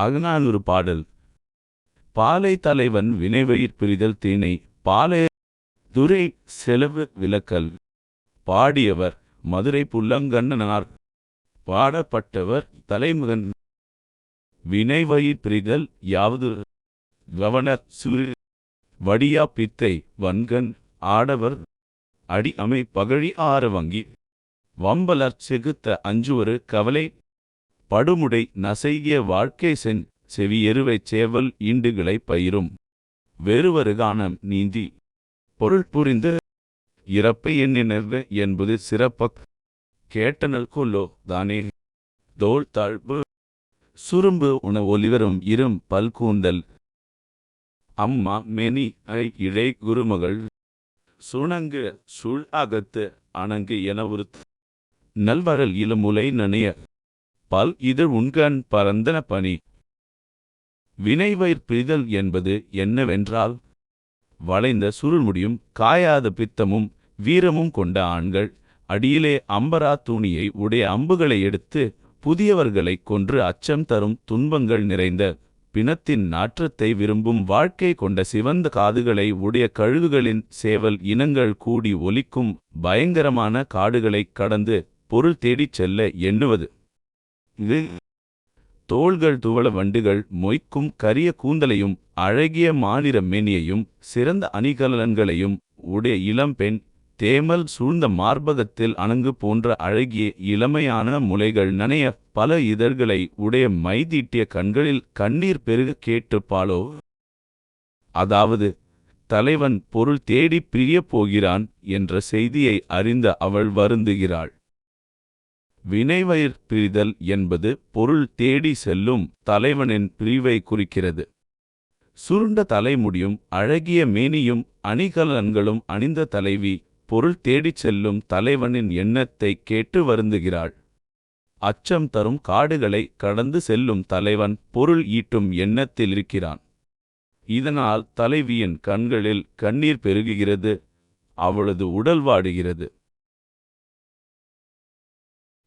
அகநானூறு பாடல். பாலை தலைவன் வினைவயிற் பிரிதல் தீனை பாலை துரை செலவு விலக்கல் பாடியவர் மதுரை புல்லங்கண்ணனார். பாடப்பட்டவர் தலைமுகன். வினைவயிற் பிரிதல் யாவது கவனர் சுரு வடியா பித்தை வன்கண் ஆடவர். அடி அமை பகழி ஆர வங்கி. வம்பலர் செகுத்த அஞ்சுவரு கவலை படுமுடை நசைகிய வாழ்க்கை சென் செவியெருவைச் சேவல் ஈண்டுகளை பயிரும். வெறுவருகானம் நீந்தி. பொருள் புரிந்து. இறப்பை எண்ணினர்வு என்பது சிறப்பக் கேட்டனல் கொல்லோ தானே. தோல் தாழ்வு சுரும்பு உண ஒலிவரும் இரும் பல்கூந்தல் அம்மா மெனி ஐ இழை குருமகள். சுணங்கு சுள் அகத்து அணங்கு என உறுத். நல்வரல் இளமுலை நனைய பல் இதழ் உண்கண் பரந்தன பணி வினைவயிற் பிரிதல் என்பது என்னவென்றால் வளைந்த சுருள்முடியும் காயாத பித்தமும் வீரமும் கொண்ட ஆண்கள் அடியிலே அம்பரா தூணியை உடைய அம்புகளை எடுத்து புதியவர்களைக் கொன்று அச்சம் தரும் துன்பங்கள் நிறைந்த பிணத்தின் நாற்றத்தை விரும்பும் வாழ்க்கை கொண்ட சிவந்த காதுகளை உடைய கழுகுகளின் சேவல் இனங்கள் கூடி ஒலிக்கும் பயங்கரமான காடுகளைக் கடந்து பொருள் தேடிச் செல்ல எண்ணுவது. இது. தோள்கள் துவள வண்டுகள் மொய்க்கும் கரிய கூந்தலையும் அழகிய மாநிற மேனியையும் சிறந்த அணிகலன்களையும் உடைய இளம்பெண் தேமல் சூழ்ந்த மார்பகத்தில் அணங்கு போன்ற அழகிய இளமையான முலைகள் நனைய பல இதழ்களை உடைய மைதீட்டிய கண்களில் கண்ணீர் பெருக கேட்டுப்பாளோ? அதாவது தலைவன் பொருள் தேடிப் பிரியப் போகிறான் என்ற செய்தியை அறிந்த அவள் வருந்துகிறாள். வினைவயிற் பிரிதல் என்பது பொருள் தேடி செல்லும் தலைவனின் பிரிவை குறிக்கிறது. சுருண்ட தலைமுடியும் அழகிய மேனியும் அணிகலன்களும் அணிந்த தலைவி பொருள் தேடிச் செல்லும் தலைவனின் எண்ணத்தை கேட்டு வருந்துகிறாள். அச்சம் தரும் காடுகளை கடந்து செல்லும் தலைவன் பொருள் ஈட்டும் எண்ணத்தில் இருக்கிறான். இதனால் தலைவியின் கண்களில் கண்ணீர் பெருகுகிறது அவளது உடல் வாடுகிறது.